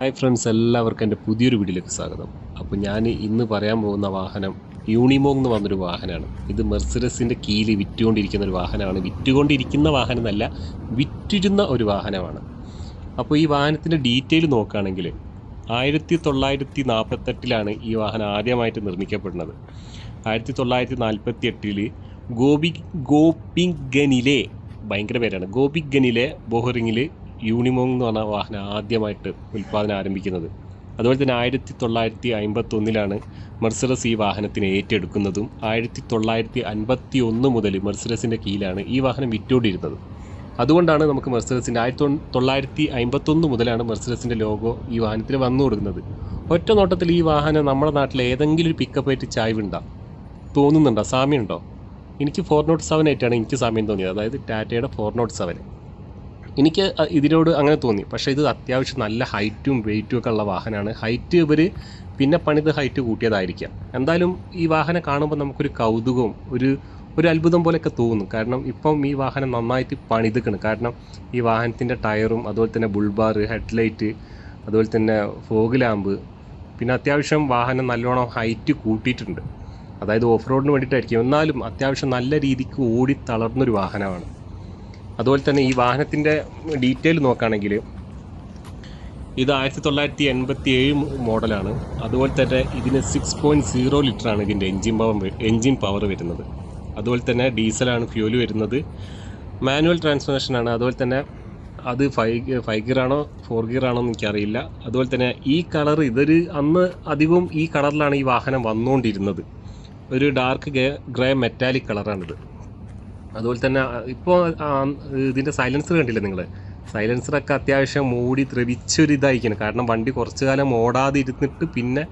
Hi friends എല്ലാവർക്കും എന്റെ പുതിയൊരു വീഡിയോയിലേക്ക് സ്വാഗതം. അപ്പോൾ ഞാൻ ഇന്ന് പറയാൻ പോകുന്ന വാഹനം യൂണിമോങ് എന്ന് പറഞ്ഞൊരു വാഹനമാണ്. ഇത് മെർസിഡസിന്റെ കീഴിൽ വിറ്റുകൊണ്ടിരിക്കുന്ന ഒരു വാഹനമാണ്. വിറ്റുകൊണ്ടിരിക്കുന്ന വാഹനം എന്നല്ല വിറ്റിരുന്ന ഒരു വാഹനമാണ്. അപ്പോൾ ഈ വാഹനത്തിന്റെ ഡീറ്റെയിൽ നോക്കുകയാണെങ്കിൽ ആയിരത്തി തൊള്ളായിരത്തി നാൽപ്പത്തെട്ടിലാണ് ഈ വാഹനം ആദ്യമായിട്ട് നിർമ്മിക്കപ്പെടുന്നത്. ആയിരത്തി തൊള്ളായിരത്തി നാൽപ്പത്തി എട്ടിൽ ഗോപി ഗോപിഗനിലെ ഭയങ്കര പേരാണ് ഗോപിഗനിലെ ബോഹറിങ്ങിൽ യൂണിമോങ് എന്ന് പറഞ്ഞ വാഹനം ആദ്യമായിട്ട് ഉൽപ്പാദനം ആരംഭിക്കുന്നത്. അതുപോലെ തന്നെ ആയിരത്തി തൊള്ളായിരത്തി അമ്പത്തി ഒന്നിലാണ് മെർസഡസ് ഈ വാഹനത്തിന് ഏറ്റെടുക്കുന്നതും ആയിരത്തി തൊള്ളായിരത്തി അൻപത്തി ഒന്ന് മുതൽ മെർസഡസിന്റെ കീഴിലാണ് ഈ വാഹനം വിറ്റോണ്ടിരുന്നത്. അതുകൊണ്ടാണ് നമുക്ക് മെർസഡസിന്റെ ആയിരത്തി തൊള്ളായിരത്തി തൊള്ളായിരത്തി അമ്പത്തൊന്ന് മുതലാണ് മെർസഡസിന്റെ ലോഗോ ഈ വാഹനത്തിന് വന്നു കൊടുക്കുന്നത്. ഒറ്റ നോട്ടത്തിൽ ഈ വാഹനം നമ്മുടെ നാട്ടിലെ ഏതെങ്കിലും ഒരു പിക്കപ്പ് ആയിട്ട് ചായവുണ്ടാ? തോന്നുന്നുണ്ടോ? സാമ്യമുണ്ടോ? എനിക്ക് ഫോർ നോട്ട് സെവൻ ആയിട്ടാണ് എനിക്ക് സാമ്യം തോന്നിയത്. അതായത് ടാറ്റയുടെ ഫോർ നോട്ട് സെവൻ എനിക്ക് ഇതിനോട് അങ്ങനെ തോന്നി. പക്ഷേ ഇത് അത്യാവശ്യം നല്ല ഹൈറ്റും വെയിറ്റും ഒക്കെ ഉള്ള വാഹനമാണ്. ഹൈറ്റ് ഇവർ പിന്നെ പണിത് ഹൈറ്റ് കൂട്ടിയതായിരിക്കാം. എന്തായാലും ഈ വാഹനം കാണുമ്പോൾ നമുക്കൊരു കൗതുകവും ഒരു ഒരു അത്ഭുതം പോലെയൊക്കെ തോന്നും. കാരണം ഇപ്പം ഈ വാഹനം നന്നായിട്ട് പണിതുക്കണം. കാരണം ഈ വാഹനത്തിന്റെ ടയറും അതുപോലെ തന്നെ ബുൾബാർ ഹെഡ്ലൈറ്റ് അതുപോലെ തന്നെ ഫോഗ് ലാമ്പ് പിന്നെ അത്യാവശ്യം വാഹനം നല്ലോണം ഹൈറ്റ് കൂട്ടിയിട്ടുണ്ട്. അതായത് ഓഫ് റോഡിന് വേണ്ടിയിട്ടായിരിക്കും. എന്നാലും അത്യാവശ്യം നല്ല രീതിക്ക് ഓടി തളർന്നൊരു വാഹനമാണ്. അതുപോലെ തന്നെ ഈ വാഹനത്തിന്റെ ഡീറ്റെയിൽ നോക്കുകയാണെങ്കിൽ ഇത് ആയിരത്തി തൊള്ളായിരത്തി എൺപത്തി ഏഴ് മോഡലാണ്. അതുപോലെ തന്നെ ഇതിന് സിക്സ് പോയിന്റ് സീറോ ലിറ്ററാണ് ഇതിന്റെ എൻജിൻ പവർ എൻജിൻ പവർ വരുന്നത്. അതുപോലെ തന്നെ ഡീസലാണ് ഫ്യൂൽ വരുന്നത്. മാനുവൽ ട്രാൻസ്മിഷനാണ് അതുപോലെ തന്നെ അത് ഫൈവ് ഫൈവ് ഗിയർ ആണോ ഫോർ ഗിയർ ആണോ എന്ന് എനിക്കറിയില്ല. അതുപോലെ തന്നെ ഈ കളർ ഇതൊരു അന്ന് അധികവും ഈ കളറിലാണ് ഈ വാഹനം വന്നുകൊണ്ടിരുന്നത്. ഒരു ഡാർക്ക് ഗ്രേ മെറ്റാലിക് കളറാണിത്. അതുപോലെ തന്നെ ഇപ്പോൾ ഇതിന്റെ സൈലൻസർ കണ്ടില്ലേ നിങ്ങൾ സൈലൻസറൊക്കെ അത്യാവശ്യം മൂടി ദ്രവിച്ചൊരു ഇതായിരിക്കണം കാരണം വണ്ടി കുറച്ചു കാലം ഓടാതെ ഇരുന്നിട്ട് പിന്നെ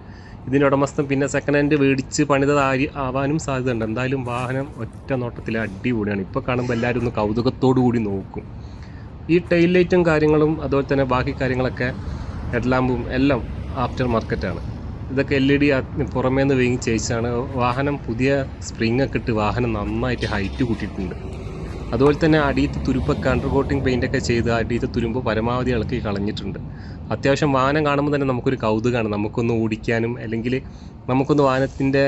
ഇതിന്റെ ഉടമസ്ഥൻ പിന്നെ സെക്കൻഡ് ഹാൻഡ് മേടിച്ച് പണിതായി ആവാനും സാധ്യതയുണ്ട്. എന്തായാലും വാഹനം ഒറ്റ നോട്ടത്തിൽ അടിപൊളിയാണ്. ഇപ്പോൾ കാണുമ്പോൾ എല്ലാവരും ഒന്ന് കൗതുകത്തോടു കൂടി നോക്കും. ഈ ടൈൽ ലൈറ്റും കാര്യങ്ങളും അതുപോലെ തന്നെ ബാക്കി കാര്യങ്ങളൊക്കെ ഹെഡ്ലാമ്പും എല്ലാം ആഫ്റ്റർ മാർക്കറ്റാണ് ഇതൊക്കെ എൽ ഇ ഡി പുറമേ നിന്ന് വേങ്ങി ചേച്ചാണ് വാഹനം പുതിയ സ്പ്രിങ് ഒക്കെ ഇട്ട് വാഹനം നന്നായിട്ട് ഹൈറ്റ് കൂട്ടിയിട്ടുണ്ട്. അതുപോലെ തന്നെ അടിയത്തെ തുരുപ്പൊക്കെ അണ്ടർ കോട്ടിങ് പെയിന്റൊക്കെ ചെയ്ത് അടിയത്തെ തുരുമ്പ് പരമാവധി ഇളക്കി കളഞ്ഞിട്ടുണ്ട്. അത്യാവശ്യം വാഹനം കാണുമ്പോൾ തന്നെ നമുക്കൊരു കൗതുകമാണ് നമുക്കൊന്ന് ഓടിക്കാനും അല്ലെങ്കിൽ നമുക്കൊന്ന് വാഹനത്തിന്റെ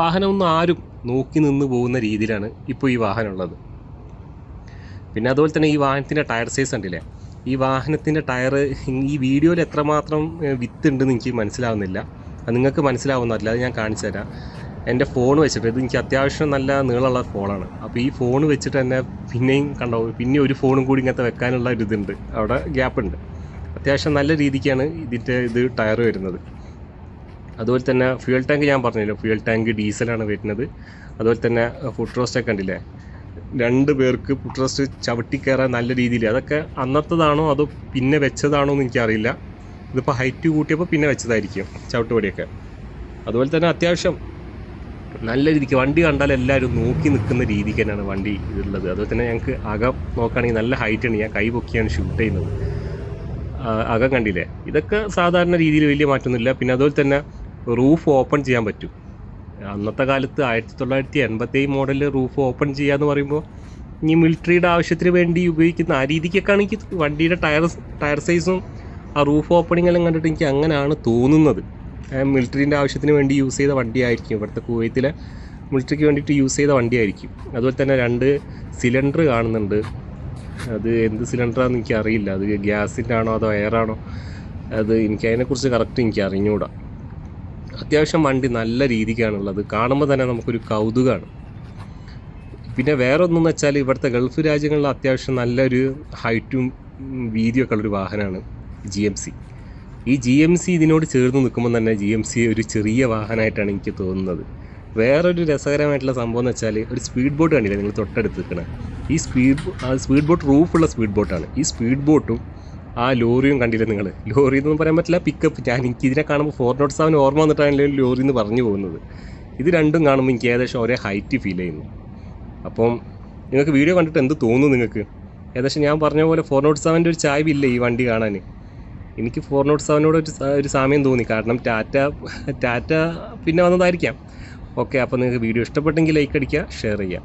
വാഹനമൊന്നും ആരും നോക്കി നിന്ന് പോകുന്ന രീതിയിലാണ് ഇപ്പോൾ ഈ വാഹനം ഉള്ളത് പിന്നെ അതുപോലെ തന്നെ ഈ വാഹനത്തിന്റെ ടയർ സൈസ് ഉണ്ടല്ലേ ഈ വാഹനത്തിന്റെ ടയർ ഈ വീഡിയോയിൽ എത്രമാത്രം വിത്തുണ്ടെന്ന് എനിക്ക് മനസ്സിലാവുന്നില്ല. അത് നിങ്ങൾക്ക് മനസ്സിലാവുന്നതല്ല അത് ഞാൻ കാണിച്ചു തരാം. എന്റെ ഫോൺ വെച്ചിട്ട് ഇത് എനിക്ക് അത്യാവശ്യം നല്ല നീളമുള്ള ഫോണാണ് അപ്പോൾ ഈ ഫോൺ വെച്ചിട്ട് തന്നെ പിന്നെയും കണ്ടോ പിന്നെ ഒരു ഫോണും കൂടി ഇങ്ങനത്തെ വെക്കാനുള്ള ഒരു ഇതുണ്ട്. അവിടെ ഗ്യാപ്പ് ഉണ്ട്. അത്യാവശ്യം നല്ല രീതിക്കാണ് ഇതിന്റെ ഇത് ടയർ വരുന്നത്. അതുപോലെ തന്നെ ഫ്യൂൽ ടാങ്ക് ഞാൻ പറഞ്ഞല്ലോ ഫ്യൂൽ ടാങ്ക് ഡീസലാണ് വരുന്നത്. അതുപോലെ തന്നെ ഫുഡ് റോസ്റ്റൊക്കെ കണ്ടില്ലേ? രണ്ട് പേർക്ക് ഫുഡ് റോസ്റ്റ് ചവിട്ടി കയറാൻ നല്ല രീതിയിൽ അതൊക്കെ അന്നത്തതാണോ അതോ പിന്നെ വെച്ചതാണോ എന്ന് എനിക്കറിയില്ല. ഇതിപ്പോൾ ഹൈറ്റ് കൂട്ടിയപ്പോൾ പിന്നെ വെച്ചതായിരിക്കും ചവിട്ടുപടിയൊക്കെ. അതുപോലെ തന്നെ അത്യാവശ്യം നല്ല രീതിക്ക് വണ്ടി കണ്ടാൽ എല്ലാവരും നോക്കി നിൽക്കുന്ന രീതിക്ക് തന്നെയാണ് വണ്ടി ഇതുള്ളത്. അതുപോലെ തന്നെ ഞങ്ങൾക്ക് അകം നോക്കുകയാണെങ്കിൽ നല്ല ഹൈറ്റാണ് ഞാൻ കൈ പൊക്കിയാണ് ഷൂട്ട് ചെയ്യുന്നത്. അകം കണ്ടില്ലേ? ഇതൊക്കെ സാധാരണ രീതിയിൽ വലിയ മാറ്റമൊന്നുമില്ല. പിന്നെ അതുപോലെ തന്നെ റൂഫ് ഓപ്പൺ ചെയ്യാൻ പറ്റും. അന്നത്തെ കാലത്ത് ആയിരത്തി തൊള്ളായിരത്തി എൺപത്തി മോഡലിൽ റൂഫ് ഓപ്പൺ ചെയ്യാന്ന് പറയുമ്പോൾ ഈ മിലിറ്ററിയുടെ ആവശ്യത്തിന് വേണ്ടി ഉപയോഗിക്കുന്ന ആ രീതിക്കൊക്കെ ആണെങ്കിൽ വണ്ടിയുടെ ടയർ ടയർ സൈസും ആ റൂഫ് ഓപ്പണിംഗ് എല്ലാം കണ്ടിട്ട് എനിക്ക് അങ്ങനെയാണ് തോന്നുന്നത്. മിലിറ്ററിന്റെ ആവശ്യത്തിന് വേണ്ടി യൂസ് ചെയ്ത വണ്ടിയായിരിക്കും. ഇവിടുത്തെ കുവൈത്തിലെ മിലിറ്ററിക്ക് വേണ്ടിയിട്ട് യൂസ് ചെയ്ത വണ്ടിയായിരിക്കും. അതുപോലെ തന്നെ രണ്ട് സിലിണ്ടർ കാണുന്നുണ്ട്. അത് എന്ത് സിലിണ്ടറാണെന്ന് എനിക്ക് അറിയില്ല അത് ഗ്യാസിന്റെ ആണോ അതോ എയറാണോ അത് എനിക്ക് അതിനെക്കുറിച്ച് കറക്റ്റ് എനിക്ക് അറിഞ്ഞുകൂടാ അത്യാവശ്യം വണ്ടി നല്ല രീതിക്കാണുള്ളത് കാണുമ്പോൾ തന്നെ നമുക്കൊരു കൗതുകമാണ് പിന്നെ വേറെ ഒന്നെന്ന് വെച്ചാൽ ഇവിടുത്തെ ഗൾഫ് രാജ്യങ്ങളിൽ അത്യാവശ്യം നല്ലൊരു ഹൈറ്റും വീതിയൊക്കെ ഉള്ളൊരു വാഹനമാണ്. ജി എം സി ഈ ജി എം സി ഇതിനോട് ചേർന്ന് നിൽക്കുമ്പോൾ തന്നെ ജി എം സി ഒരു ചെറിയ വാഹനമായിട്ടാണ് എനിക്ക് തോന്നുന്നത്. വേറൊരു രസകരമായിട്ടുള്ള സംഭവം എന്ന് വെച്ചാൽ ഒരു സ്പീഡ് ബോട്ട് കണ്ടില്ലേ നിങ്ങൾ തൊട്ടടുത്ത് നിൽക്കുന്നത് ഈ സ്പീഡ് ആ സ്പീഡ് ബോട്ട് റൂഫുള്ള സ്പീഡ് ബോട്ടാണ് ഈ സ്പീഡ് ബോട്ടും ആ ലോറിയും കണ്ടില്ല നിങ്ങൾ ലോറി എന്നൊന്നും പറയാൻ പറ്റില്ല പിക്കപ്പ് ഞാൻ എനിക്ക് ഇതിനെ കാണുമ്പോൾ ഫോർ നോട്ട് സെവൻ ഓർമ്മ വന്നിട്ടാണ് ലോറി എന്ന് പറഞ്ഞു പോകുന്നത്. ഇത് രണ്ടും കാണുമ്പോൾ എനിക്ക് ഏകദേശം ഒരേ ഹൈറ്റ് ഫീൽ ചെയ്യുന്നു. അപ്പം നിങ്ങൾക്ക് വീഡിയോ കണ്ടിട്ട് എന്ത് തോന്നുന്നു നിങ്ങൾക്ക്? ഏകദേശം ഞാൻ പറഞ്ഞ പോലെ ഫോർ നോട്ട് സെവന്റെ ഒരു ചായ്വില്ല ഈ വണ്ടി കാണാൻ എനിക്ക് ഫോർ നോട്ട് സെവനോട് ഒരു ഒരു സാമ്യം തോന്നി. കാരണം ടാറ്റ ടാറ്റ പിന്നെ വന്നതായിരിക്കാം. ഓക്കെ അപ്പോൾ നിങ്ങൾക്ക് വീഡിയോ ഇഷ്ടപ്പെട്ടെങ്കിൽ ലൈക്ക് അടിക്കുക ഷെയർ ചെയ്യുക.